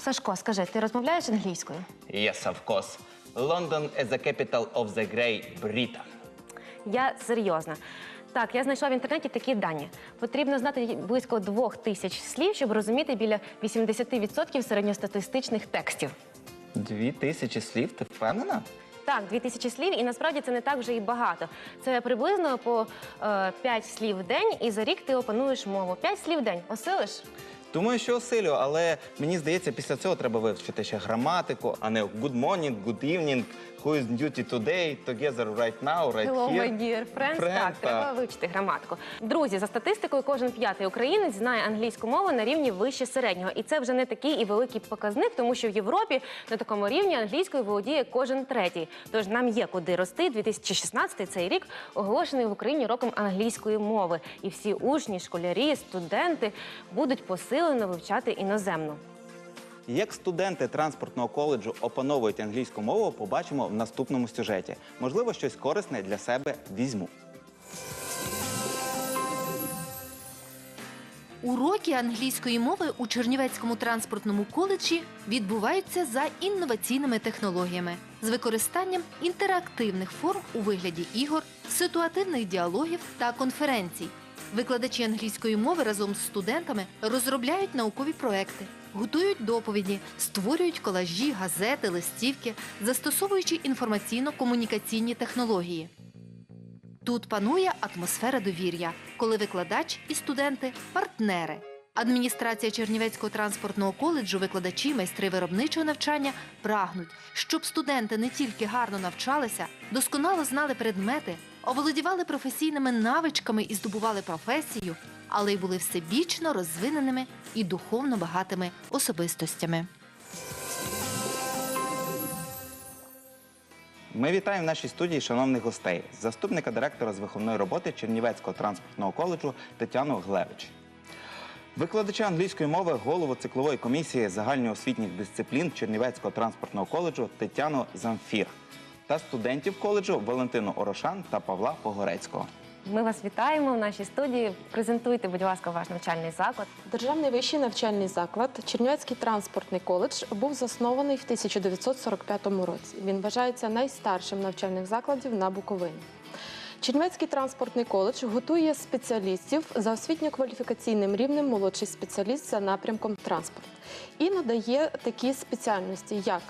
Сашко, скажи, ти розмовляєш англійською? Yes, of course. London is the capital of the Great Britain. Я серйозна. Так, я знайшла в інтернеті такі дані. Потрібно знати близько двох тисяч слів, щоб розуміти біля 80% середньостатистичних текстів. Дві тисячі слів, ти впевнена? Так, дві тисячі слів, і насправді це не так вже і багато. Це приблизно по е, 5 слів в день, і за рік ти опануєш мову. 5 слів в день. Осилиш? Думаю, що осилю, але мені здається, після цього треба вивчити ще граматику, а не good morning, good evening, who is duty today, together right now, right Hello, here. my dear friends. Friend, так, треба вивчити граматику. Друзі, за статистикою, кожен п'ятий українець знає англійську мову на рівні вище середнього. І це вже не такий і великий показник, тому що в Європі на такому рівні англійською володіє кожен третій. Тож нам є куди рости. 2016 цей рік оголошений в Україні роком англійської мови. І всі учні, школярі, студенти будуть посилено вивчати іноземну. Як студенти транспортного коледжу опановують англійську мову, побачимо в наступному сюжеті. Можливо, щось корисне для себе візьму. Уроки англійської мови у Чернівецькому транспортному коледжі відбуваються за інноваційними технологіями з використанням інтерактивних форм у вигляді ігор, ситуативних діалогів та конференцій. Викладачі англійської мови разом з студентами розробляють наукові проекти, готують доповіді, створюють колажі, газети, листівки, застосовуючи інформаційно-комунікаційні технології. Тут панує атмосфера довір'я, коли викладач і студенти партнери. Адміністрація Чернівецького транспортного коледжу, викладачі, майстри виробничого навчання прагнуть, щоб студенти не тільки гарно навчалися, досконало знали предмети, оволодівали професійними навичками і здобували професію, але й були всебічно розвиненими і духовно багатими особистостями. Ми вітаємо в нашій студії шановних гостей, заступника директора з виховної роботи Чернівецького транспортного коледжу Тетяну Глевич. Викладача англійської мови, голову циклової комісії загальноосвітніх дисциплін Чернівецького транспортного коледжу Тетяну Замфір та студентів коледжу Валентину Орошан та Павла Погорецького. Ми вас вітаємо в нашій студії. Презентуйте, будь ласка, ваш навчальний заклад. Державний вищий навчальний заклад Чернівецький транспортний коледж був заснований в 1945 році. Він вважається найстаршим навчальним закладів на Буковині. Чернівецький транспортний коледж готує спеціалістів за освітньо-кваліфікаційним рівнем молодший спеціаліст за напрямком транспорт і надає такі спеціальності, як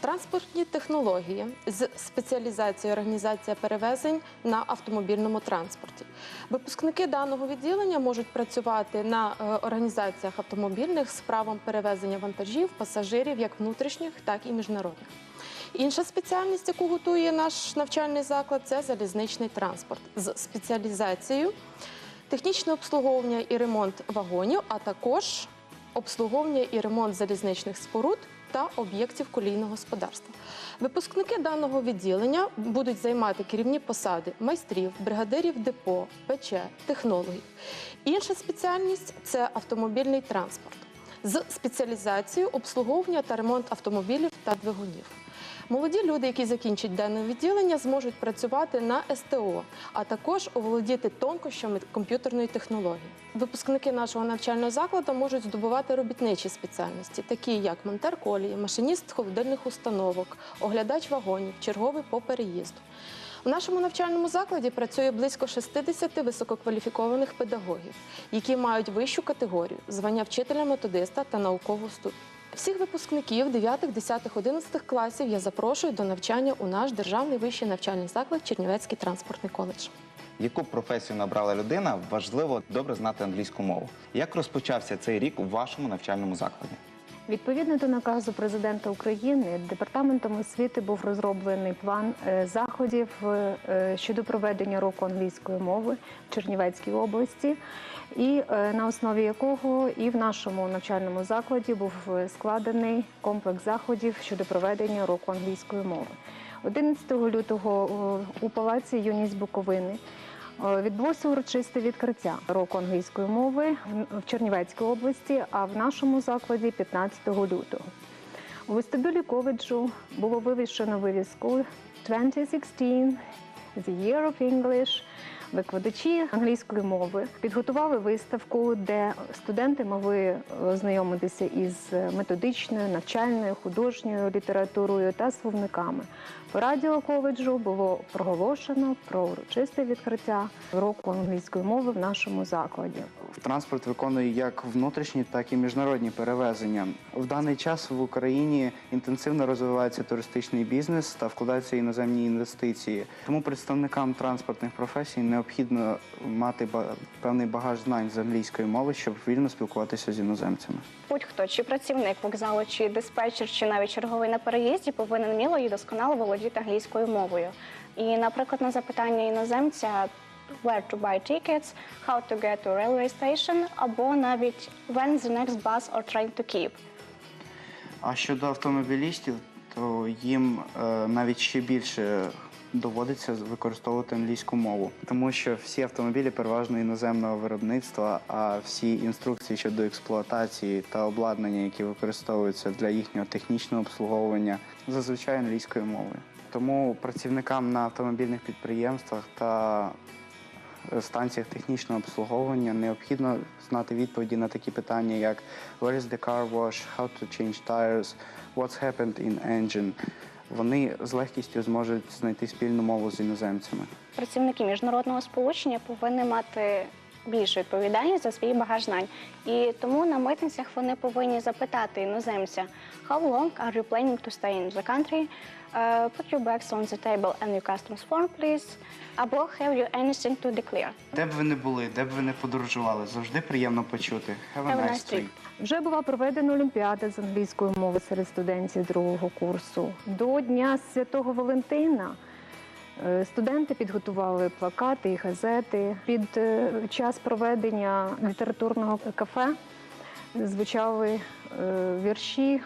Транспортні технології з спеціалізацією організація перевезень на автомобільному транспорті. Випускники даного відділення можуть працювати на е, організаціях автомобільних з правом перевезення вантажів, пасажирів як внутрішніх, так і міжнародних. Інша спеціальність, яку готує наш навчальний заклад, це залізничний транспорт з спеціалізацією технічне обслуговування і ремонт вагонів, а також обслуговування і ремонт залізничних споруд та об'єктів колійного господарства. Випускники даного відділення будуть займати керівні посади майстрів, бригадирів депо, ПЧ, технологів. Інша спеціальність це автомобільний транспорт з спеціалізацією обслуговування та ремонт автомобілів та двигунів. Молоді люди, які закінчать дане відділення, зможуть працювати на СТО, а також оволодіти тонкощами комп'ютерної технології. Випускники нашого навчального закладу можуть здобувати робітничі спеціальності, такі як монтер колії, машиніст холодильних установок, оглядач вагонів, черговий по переїзду. У нашому навчальному закладі працює близько 60 висококваліфікованих педагогів, які мають вищу категорію звання вчителя-методиста та наукову ступінь. Всіх випускників 9, 10, 11 класів я запрошую до навчання у наш державний вищий навчальний заклад Чернівецький транспортний коледж. Яку б професію набрала людина, важливо добре знати англійську мову. Як розпочався цей рік у вашому навчальному закладі? Відповідно до наказу президента України, департаментом освіти був розроблений план е, заходів е, щодо проведення року англійської мови в Чернівецькій області, і е, на основі якого і в нашому навчальному закладі був складений комплекс заходів щодо проведення року англійської мови. 11 лютого е, у палаці Юність Буковини Е, Відбулося урочисте відкриття року англійської мови в Чернівецькій області, а в нашому закладі 15 лютого. У вестибюлі коледжу було вивішено вивіску 2016 The Year of English Викладачі англійської мови підготували виставку, де студенти могли ознайомитися із методичною, навчальною, художньою літературою та словниками. Радіо коледжу було проголошено про урочисте відкриття року англійської мови в нашому закладі. Транспорт виконує як внутрішні, так і міжнародні перевезення. В даний час в Україні інтенсивно розвивається туристичний бізнес та вкладаються іноземні інвестиції. Тому представникам транспортних професій необхідно мати ба- певний багаж знань з англійської мови, щоб вільно спілкуватися з іноземцями. Будь-хто, чи працівник вокзалу, чи диспетчер, чи навіть черговий на переїзді повинен міло і досконало володіти англійською мовою. І, наприклад, на запитання іноземця where to buy tickets, how to get to railway station, або навіть when the next bus or train to keep. А щодо автомобілістів, то їм е, навіть ще більше доводиться використовувати англійську мову, тому що всі автомобілі переважно іноземного виробництва, а всі інструкції щодо експлуатації та обладнання, які використовуються для їхнього технічного обслуговування, зазвичай англійською мовою. Тому працівникам на автомобільних підприємствах та е, станціях технічного обслуговування необхідно знати відповіді на такі питання, як Where is the car wash, how to change tires, what's happened in engine. Вони з легкістю зможуть знайти спільну мову з іноземцями. Працівники міжнародного сполучення повинні мати більшу відповідальність за свій багаж знань. І тому на митницях вони повинні запитати іноземця How long are you planning to stay in the country? Uh, put your bags on the table and your customs form, please. Або have you anything to declare? Де б ви не були, де б ви не подорожували, завжди приємно почути. Have a nice trip. Вже була проведена олімпіада з англійської мови серед студентів другого курсу. До Дня Святого Валентина студенти підготували плакати і газети. Під е, час проведення літературного кафе звучали е, вірші.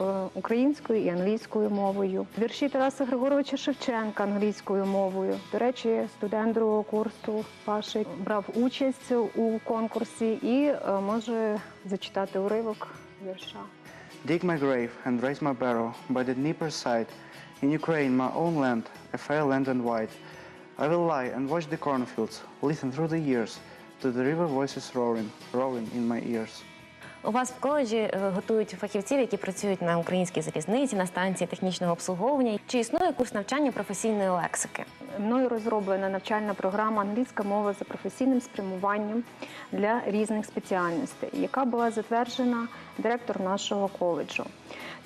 е, Українською і англійською мовою, вірші Тараса Григоровича Шевченка англійською мовою. До речі, студент другого курсу Пашик брав участь у конкурсі і е, може зачитати уривок вірша. Dig my grave and raise my barrow by the Dnieper side. In Ukraine, my own land, a fair land and wide, I will lie and watch the cornfields, listen through the years to the river voices roaring, roaring in my ears. У вас в коледжі е, готують фахівців, які працюють на українській залізниці, на станції технічного обслуговування. Чи існує курс навчання професійної лексики? Мною розроблена навчальна програма англійська мова за професійним спрямуванням для різних спеціальностей, яка була затверджена директор нашого коледжу.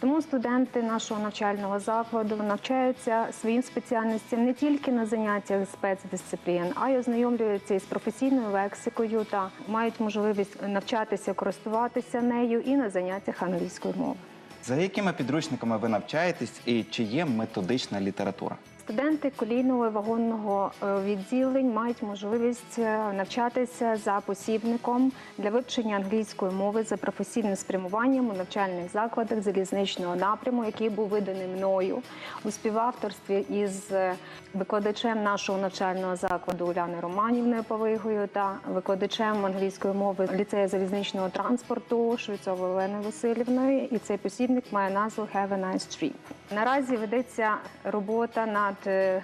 Тому студенти нашого навчального закладу навчаються своїм спеціальностям не тільки на заняттях спецдисциплін, а й ознайомлюються із професійною лексикою та мають можливість навчатися користуватися нею і на заняттях англійської мови. За якими підручниками ви навчаєтесь і чи є методична література? Студенти колійного і вагонного е, відділень мають можливість е, навчатися за посібником для вивчення англійської мови за професійним спрямуванням у навчальних закладах залізничного напряму, який був виданий мною у співавторстві із е, викладачем нашого навчального закладу Уляною Романівною Павигою та викладачем англійської мови ліцею залізничного транспорту Швецовою Оленою Васильівною. І цей посібник має назву «Have a nice trip». Наразі ведеться робота над е,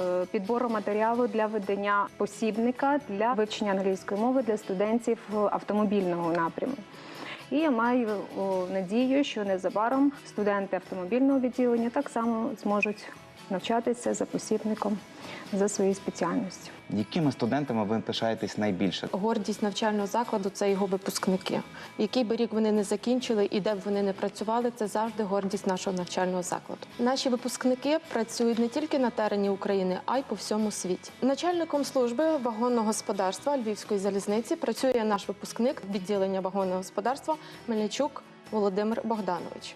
е, підбором матеріалу для видання посібника для вивчення англійської мови для студентів автомобільного напряму. І я маю надію, що незабаром студенти автомобільного відділення так само зможуть навчатися за посібником за своєю спеціальністю. Якими студентами ви пишаєтесь найбільше? Гордість навчального закладу це його випускники. Який би рік вони не закінчили і де б вони не працювали, це завжди гордість нашого навчального закладу. Наші випускники працюють не тільки на терені України, а й по всьому світі. Начальником служби вагонного господарства Львівської залізниці працює наш випускник відділення вагонного господарства Мельничук Володимир Богданович.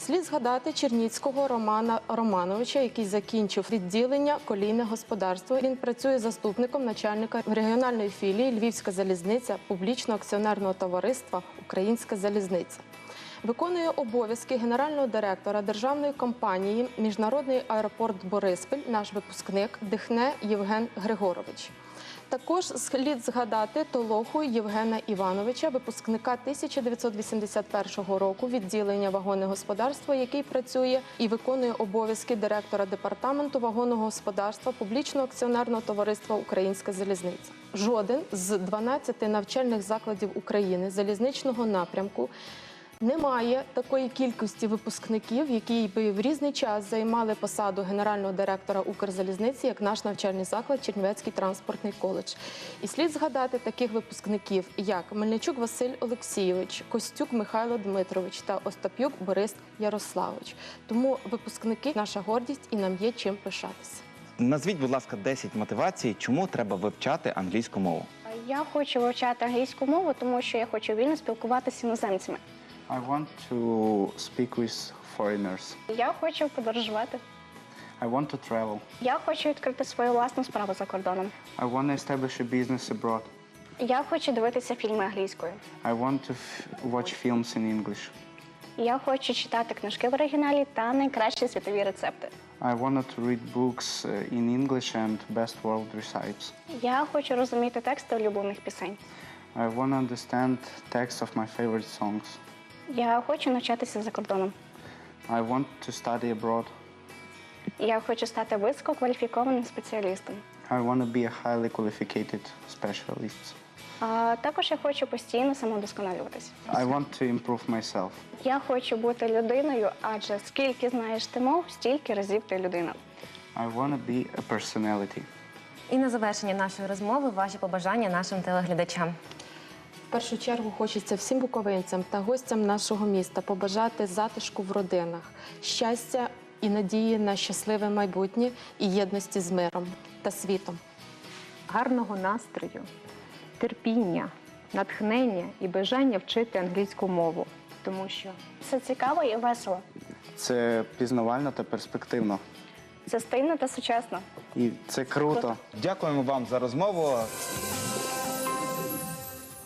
Слід згадати Черніцького Романа Романовича, який закінчив відділення колійне господарство. Він працює заступником начальника регіональної філії Львівська залізниця публічного акціонерного товариства Українська залізниця. Виконує обов'язки генерального директора державної компанії Міжнародний аеропорт Бориспіль, наш випускник Дихне Євген Григорович. Також слід згадати Толоху Євгена Івановича, випускника 1981 року відділення вагонне господарство, який працює і виконує обов'язки директора департаменту вагонного господарства публічного акціонерного товариства Українська залізниця. Жоден з 12 навчальних закладів України залізничного напрямку немає такої кількості випускників, які би в різний час займали посаду генерального директора Укрзалізниці, як наш навчальний заклад Чернівецький транспортний коледж. І слід згадати таких випускників, як Мельничук Василь Олексійович, Костюк Михайло Дмитрович та Остап'юк Борис Ярославович. Тому випускники наша гордість і нам є чим пишатися. Назвіть, будь ласка, 10 мотивацій, чому треба вивчати англійську мову. Я хочу вивчати англійську мову, тому що я хочу вільно спілкуватися з іноземцями. I want to speak with foreigners. Я хочу подорожувати. I want to travel. Я хочу відкрити свою власну справу за кордоном. I want to establish a business abroad. Я хочу дивитися фільми англійською. I want to watch films in English. Я хочу читати книжки в оригіналі та найкращі світові рецепти. I wanted to read books uh, in English and best world recipes. Я хочу розуміти тексти улюблених пісень. I want to understand text of my favorite songs. Я хочу навчатися за кордоном. I want to study abroad. Я хочу стати висококваліфікованим спеціалістом. I want to be a highly qualified specialist. А також я хочу постійно самодосконалюватись. I want to improve myself. Я хочу бути людиною, адже скільки знаєш ти мов, стільки разів ти людина. I want to be a personality. І на завершення нашої розмови ваші побажання нашим телеглядачам. В першу чергу хочеться всім буковинцям та гостям нашого міста побажати затишку в родинах, щастя і надії на щасливе майбутнє і єдності з миром та світом. гарного настрою, терпіння, натхнення і бажання вчити англійську мову, тому що Це цікаво і весело. Це пізнавально та перспективно. Це стильно та сучасно. І це круто. Дякуємо вам за розмову.